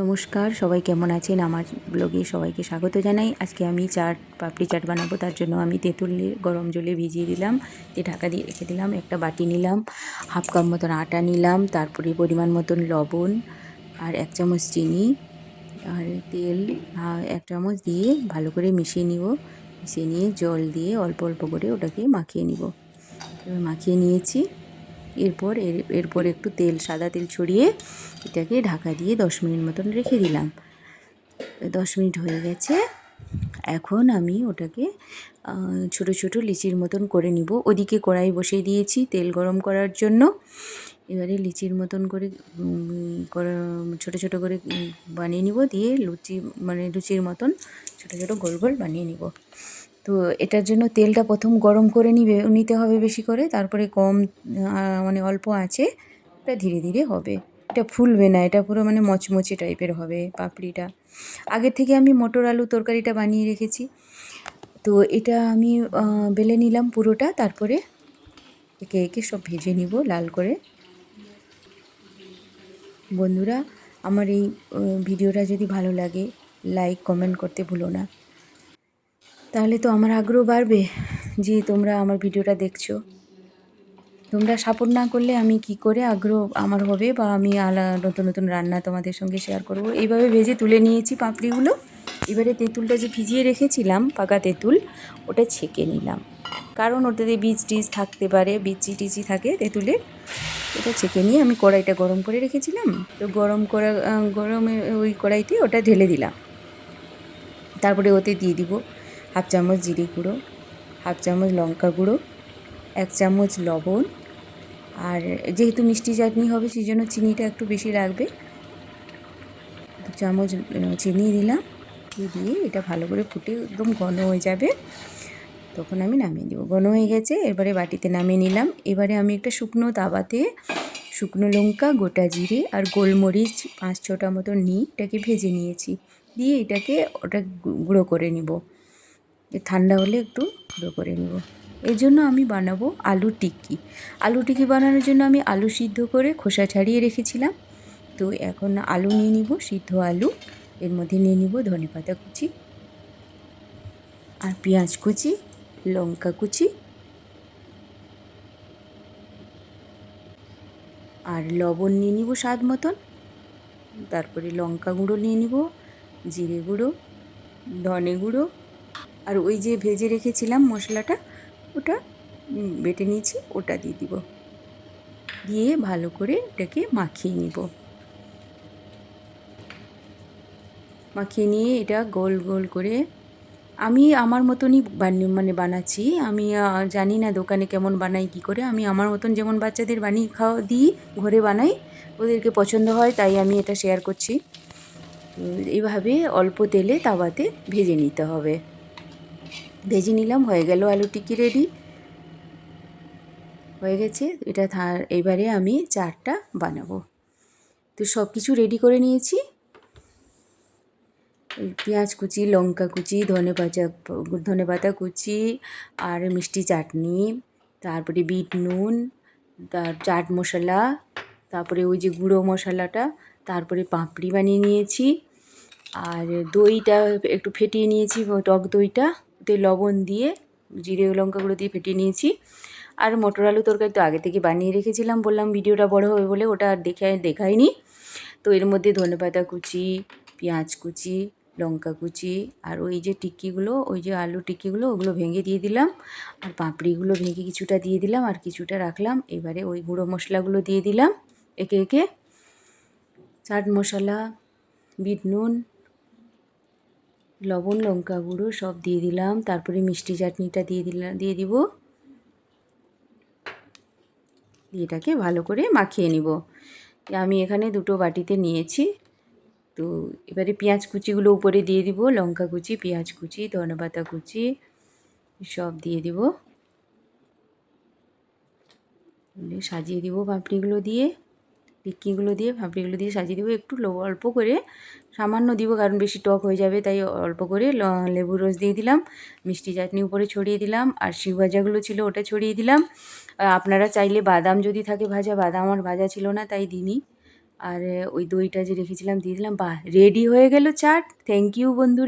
নমস্কার, সবাই কেমন আছেন? আমার ব্লগে সবাইকে স্বাগত জানাই। আজকে আমি চাট, পাপড়ি চাট বানাবো, তার জন্য আমি তেঁতুল গরম জলে ভিজিয়ে দিলাম, দিয়ে ঢাকা দিয়ে রেখে দিলাম, একটা বাটি নিলাম, হাফ কাপ মতন আটা নিলাম, তারপরে পরিমাণ মতন লবণ আর এক চামচ চিনি আর তেল এক চামচ দিয়ে ভালো করে মিশিয়ে নিব। মিশিয়ে নিয়ে জল দিয়ে অল্প অল্প করে ওটাকে মাখিয়ে নিব। মাখিয়ে নিয়েছি। এরপর এর, এরপর একটু তেল, সাদা তেল ছড়িয়ে এটাকে ঢাকা দিয়ে দশ মিনিট মতন রেখে দিলাম। দশ মিনিট হয়ে গেছে। এখন আমি ওটাকে ছোট ছোট লিচির মতন করে নিব। ওদিকে কড়াই বসিয়ে দিয়েছি তেল গরম করার জন্য। এবারে লিচির মতন করা- ছোট ছোট করে বানিয়ে নিব। দিয়ে লুচি মানে লুচির মতন ছোট ছোট গোল গোল বানিয়ে নিব। তো এটার জন্য তেলটা প্রথম গরম করে নিবে, নিতে হবে বেশি করে, তারপরে কম মানে অল্প আছে এটা ধীরে ধীরে হবে। এটা ফুলবে না, এটা পুরো মানে মচমচে টাইপের হবে পাপড়িটা। আগে থেকে আমি মটর আলু তরকারিটা বানিয়ে রেখেছি। তো এটা আমি বেলে নিলাম পুরোটা, তারপরে একে একে সব ভেজে নিব লাল করে। বন্ধুরা, আমার এই ভিডিওটা যদি ভালো লাগে, লাইক, কমেন্ট করতে ভুলো না। তাহলে তো আমার আগ্রহ বাড়বে যে তোমরা আমার ভিডিওটা দেখছ। তোমরা সাপোর্ট না করলে আমি কি করে আগ্রহ আমার হবে বা আমি আলা নতুন নতুন রান্না তোমাদের সঙ্গে শেয়ার করব? এইভাবে ভেজে তুলে নিয়েছি পাপড়িগুলো। এবারে তেঁতুলটা যে ভিজিয়ে রেখেছিলাম, পাকা তেঁতুল, ওটা ছেঁকে নিলাম। কারণ ওটাতে বীজ টিজ থাকতে পারে বিচি টিচি থাকে তেঁতুলের। ওটা ছেঁকে নিয়ে আমি কড়াইটা গরম করে রেখেছিলাম। তো গরম করা গরমে ওই কড়াইতে ওটা ঢেলে দিলাম। তারপরে ওতে দিয়ে দিব। হাফ চামচ জিরে গুঁড়ো, হাফ চামচ লঙ্কা গুঁড়ো, এক চামচ লবণ। আর যেহেতু মিষ্টি চাটনি হবে সেই জন্য চিনিটা একটু বেশি লাগবে। দু চামচ চিনি দিলাম। দিয়ে এটা ভালো করে ফুটে একদম ঘন হয়ে যাবে। তখন আমি নামিয়ে দেবো ঘন হয়ে গেছে, এবারে বাটিতে নামিয়ে নিলাম। এবারে আমি একটা শুকনো তাওয়াতে শুকনো লঙ্কা, গোটা জিরে আর গোলমরিচ, পাঁচ ছটা মতো নিয়ে এটাকে ভেজে নিয়েছি। দিয়ে এটাকে ওটা গুঁড়ো করে নিব। ঠান্ডা হলে একটু গুঁড়ো করে নেব। এর জন্য আমি বানাবো আলু টিক্কি। আলু টিক্কি বানানোর জন্য আমি আলু সিদ্ধ করে খোসা ছাড়িয়ে রেখেছিলাম। তো এখন আলু নিয়ে নিব, সিদ্ধ আলু। এর মধ্যে নিয়ে নিব ধনেপাতা কুচি আর পেঁয়াজ কুচি, লঙ্কা কুচি আর লবণ নিয়ে নিব স্বাদ মতন। তারপরে লঙ্কা গুঁড়ো নিয়ে নিব, জিরে গুঁড়ো, ধনে গুঁড়ো আর ওই যে ভেজে রেখেছিলাম মশলাটা, ওটা বেটে নিয়েছি, ওটা দিয়ে দিব। দিয়ে ভালো করে এটাকে মাখিয়ে নিব। মাখিয়ে নিয়ে এটা গোল গোল করে, আমি আমার মতনই বানি মানে বানাচ্ছি। আমি জানি না দোকানে কেমন বানাই, কী করে। আমি আমার মতন যেমন বাচ্চাদের বানিয়ে খাওয়া দিই, ঘরে বানাই, ওদেরকে পছন্দ হয়, তাই আমি এটা শেয়ার করছি। এইভাবে অল্প তেলে তাওয়াতে ভেজে নিতে হবে। ভেজে নিলাম, হয়ে গেল আলু টিকি রেডি হয়ে গেছে, এটা এবারে আমি চারটা বানাবো। তো সব কিছু রেডি করে নিয়েছি। পেঁয়াজ কুচি, লঙ্কা কুচি, ধনে পাতা ধনে পাতা কুচি আর মিষ্টি চাটনি, তারপরে বিট নুন, তার চাট মশলা, তারপরে ওই যে গুঁড়ো মশলাটা, তারপরে পাঁপড়ি বানিয়ে নিয়েছি। আর দইটা একটু ফেটিয়ে নিয়েছি, টক দইটা। ওতে লবণ দিয়ে জিরে লঙ্কা গুঁড়ো দিয়ে ফেটিয়ে নিয়েছি। আর মটর আলু তরকারি তো আগে থেকে বানিয়ে রেখেছিলাম, বললাম ভিডিওটা বড় হবে বলে ওটা আর দেখে, দেখাইনি। তো এর মধ্যে ধনেপাতা কুচি, পেঁয়াজ কুচি, লঙ্কা কুচি আর ওই যে টিক্কিগুলো, ওই যে আলু টিক্কিগুলো, ওগুলো ভেঙে দিয়ে দিলাম। আর পাঁপড়িগুলো ভেঙে কিছুটা দিয়ে দিলাম আর কিছুটা রাখলাম। এবারে ওই গুঁড়ো মশলাগুলো দিয়ে দিলাম একে একে। চাট মশলা, বিট নুন লবণ, লঙ্কা গুঁড়ো সব দিয়ে দিলাম। তারপরে মিষ্টি চাটনিটা দিয়ে দিলাম দিয়ে দিব। দিয়ে এটাকে ভালো করে মাখিয়ে নিব। আমি এখানে দুটো বাটিতে নিয়েছি। তো এবারে পেঁয়াজ কুচিগুলো উপরে দিয়ে দিব। লঙ্কা কুচি, পেঁয়াজ কুচি, ধনেপাতা কুচি সব দিয়ে দিব। সাজিয়ে দিব পাপড়িগুলো দিয়ে। টিক্কিগুলো দিয়ে পাপড়িগুলো দিয়ে সাজিয়ে দেবো। একটু লো, অল্প করে, সামান্য দিব, কারণ বেশি টক হয়ে যাবে, তাই অল্প করে ল- লেবুর রস দিয়ে দিলাম, মিষ্টি চাটনি উপরে ছড়িয়ে দিলাম, আর শিউ ভাজাগুলো ছিল ওটা ছড়িয়ে দিলাম। আপনারা চাইলে বাদাম যদি থাকে ভাজা, বাদাম আমার ভাজা ছিল না, তাই দিনই আর ওই দইটা যে রেখেছিলাম, দিয়ে দিলাম, বাহ, রেডি হয়ে গেল চাট। থ্যাংক ইউ বন্ধুরা।